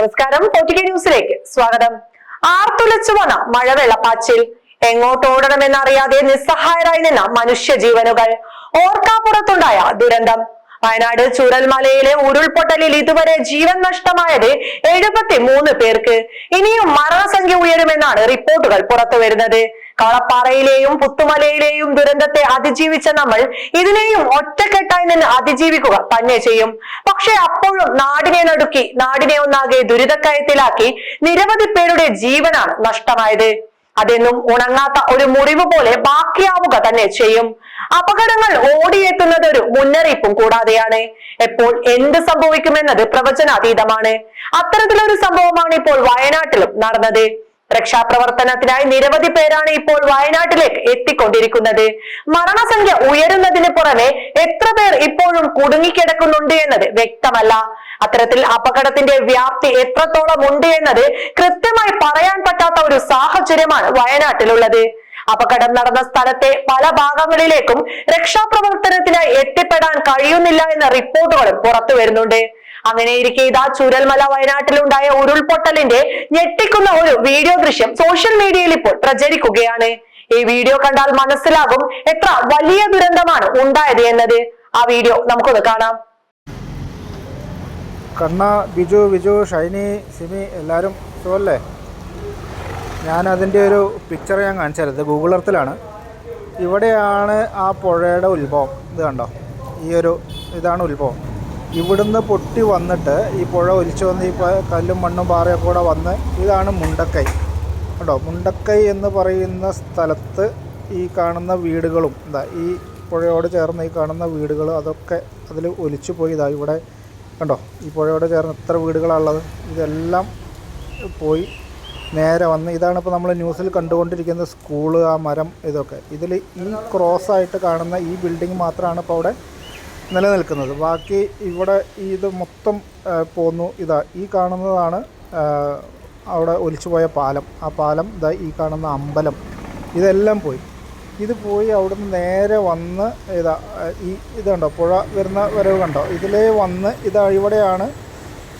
നമസ്കാരം. പൊറ്റിക ന്യൂസിലേക്ക് സ്വാഗതം. ആർത്തുലച്ചു വന്ന മഴവെള്ളപ്പാച്ചിൽ എങ്ങോട്ടോടണമെന്നറിയാതെ നിസ്സഹായരായി നിന്ന മനുഷ്യ ജീവനുകൾ ഓർക്കാപ്പുറത്തുണ്ടായ ദുരന്തം. വയനാട് ചൂരൽമലയിലെ ഉരുൾപൊട്ടലിൽ ഇതുവരെ ജീവൻ നഷ്ടമായത് എഴുപത്തി മൂന്ന് പേർക്ക്. ഇനിയും മരണസംഖ്യ ഉയരുമെന്നാണ് റിപ്പോർട്ടുകൾ പുറത്തുവരുന്നത്. കളപ്പാറയിലെയും പുത്തുമലയിലെയും ദുരന്തത്തെ അതിജീവിച്ച നമ്മൾ ഇതിനെയും ഒറ്റക്കെട്ടായി നിന്ന് അതിജീവിക്കുക തന്നെ ചെയ്യും. പക്ഷെ അപ്പോഴും നാടിനെ നടുക്കി നാടിനെ ഒന്നാകെ ദുരിതക്കയത്തിലാക്കി നിരവധി പേരുടെ ജീവനാണ് നഷ്ടമായത്. അതെന്നും ഉണങ്ങാത്ത ഒരു മുറിവ് പോലെ ബാക്കിയാവുക തന്നെ ചെയ്യും. അപകടങ്ങൾ ഓടിയെത്തുന്നത് ഒരു മുന്നറിയിപ്പും കൂടാതെയാണ്. എപ്പോൾ എന്ത് സംഭവിക്കുമെന്നത് പ്രവചനാതീതമാണ്. അത്തരത്തിലൊരു സംഭവമാണ് ഇപ്പോൾ വയനാട്ടിലും നടന്നത്. രക്ഷാപ്രവർത്തനത്തിനായി നിരവധി പേരാണ് ഇപ്പോൾ വയനാട്ടിലേക്ക് എത്തിക്കൊണ്ടിരിക്കുന്നത്. മരണസംഖ്യ ഉയരുന്നതിന് പുറമെ എത്ര പേർ ഇപ്പോഴും കുടുങ്ങിക്കിടക്കുന്നുണ്ട് എന്നത് വ്യക്തമല്ല. അത്തരത്തിൽ അപകടത്തിന്റെ വ്യാപ്തി എത്രത്തോളം ഉണ്ട് എന്നത് കൃത്യമായി പറയാൻ പറ്റാത്ത ഒരു സാഹചര്യമാണ് വയനാട്ടിലുള്ളത്. അപകടം നടന്ന സ്ഥലത്തെ പല ഭാഗങ്ങളിലേക്കും രക്ഷാപ്രവർത്തനത്തിനായി എത്തിപ്പെടാൻ കഴിയുന്നില്ല എന്ന റിപ്പോർട്ടുകളും പുറത്തു വരുന്നുണ്ട്. അങ്ങനെയിരിക്കെ ഇതാ ചുരൽമല വയനാട്ടിലുണ്ടായ ഉരുൾപൊട്ടലിന്റെ ഞെട്ടിക്കുന്ന ഒരു വീഡിയോ ദൃശ്യം സോഷ്യൽ മീഡിയയിൽ ഇപ്പോൾ പ്രചരിക്കുകയാണ്. ഈ വീഡിയോ കണ്ടാൽ മനസ്സിലാകും എത്ര വലിയ ദുരന്തമാണ് ഉണ്ടായത് എന്നത്. ആ വീഡിയോ നമുക്കൊന്ന് കാണാം. കണ്ണ ബിജു ബിജു ഷൈനി സിമി എല്ലാവരും സുഖമല്ലേ ഞാൻ അതിന്റെ ഒരു പിക്ചർ ഞാൻ കാണിച്ചു തരാം ഗൂഗിൾ എർത്തിലാണ് ഇവിടെയാണ് ആ പുഴയുടെ ഉത്ഭവം. ഇത് കണ്ടോ? ഈ ഒരു ഇതാണ് ഉത്ഭവം. ഇവിടുന്ന് പൊട്ടി വന്നിട്ട് ഈ പുഴ ഒലിച്ചു വന്ന് ഈ കല്ലും മണ്ണും പാറയൊക്കെ കൂടെ വന്ന് ഇതാണ് മുണ്ടക്കൈ. കേട്ടോ മുണ്ടക്കൈ എന്ന് പറയുന്ന സ്ഥലത്ത് ഈ കാണുന്ന വീടുകളും എന്താ ഈ പുഴയോട് ചേർന്ന് ഈ കാണുന്ന വീടുകൾ അതൊക്കെ അതിൽ ഒലിച്ചു പോയി. ഇതാ ഇവിടെ കണ്ടോ? ഈ പുഴയോട് ചേർന്ന് എത്ര വീടുകളാണുള്ളത് ഇതെല്ലാം പോയി നേരെ വന്ന് ഇതാണ് ഇപ്പോൾ നമ്മൾ ന്യൂസിൽ കണ്ടുകൊണ്ടിരിക്കുന്ന സ്കൂൾ ആ മരം ഇതൊക്കെ. ഇതിൽ ഈ ക്രോസ് ആയിട്ട് കാണുന്ന ഈ ബിൽഡിംഗ് മാത്രമാണ് ഇപ്പോൾ അവിടെ നിലനിൽക്കുന്നത്. ബാക്കി ഇവിടെ ഇത് മൊത്തം പോന്നു. ഇതാ ഈ കാണുന്നതാണ് അവിടെ ഒലിച്ചുപോയ പാലം. ആ പാലം ഇതാ ഈ കാണുന്ന അമ്പലം. ഇതെല്ലാം പോയി. ഇത് പോയി അവിടുന്ന് നേരെ വന്ന് ഇതാ ഈ ഇത് കണ്ടോ പുഴ വരുന്ന വരവ് കണ്ടോ? ഇതിലേ വന്ന് ഇതാ ഇവിടെയാണ്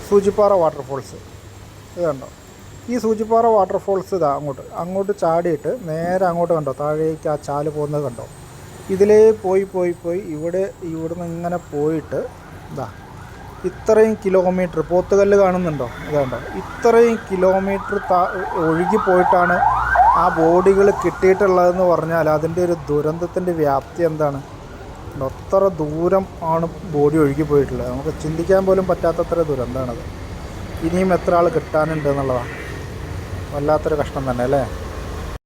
സൂചിപ്പാറ വാട്ടർഫോൾസ്. ഇത് കണ്ടോ ഈ സൂചിപ്പാറ വാട്ടർഫോൾസ് ഇതാ അങ്ങോട്ട് അങ്ങോട്ട് ചാടിയിട്ട് നേരെ അങ്ങോട്ട് കണ്ടോ? താഴേക്ക് ആ ചാൽ പോകുന്നത് കണ്ടോ? ഇതിലേ പോയി പോയി പോയി ഇവിടെ ഇവിടുന്ന് ഇങ്ങനെ പോയിട്ട് ഇതാ ഇത്രയും കിലോമീറ്റർ പോത്തുകല്ല് കാണുന്നുണ്ടോ? ഇതാണ്ടോ ഇത്രയും കിലോമീറ്റർ താ ഒഴുകി പോയിട്ടാണ് ആ ബോഡികൾ കിട്ടിയിട്ടുള്ളതെന്ന് പറഞ്ഞാൽ അതിന്റെ ഒരു ദുരന്തത്തിന്റെ വ്യാപ്തി എന്താണ്? അത്ര ദൂരം ആണ് ബോഡി ഒഴുകി പോയിട്ടുള്ളത്. നമുക്ക് ചിന്തിക്കാൻ പോലും പറ്റാത്തത്ര ദുരന്തമാണത്. ഇനിയും എത്ര ആൾ കിട്ടാനുണ്ട് എന്നുള്ളതാണ് വല്ലാത്തൊരു കഷ്ടം തന്നെ അല്ലേ?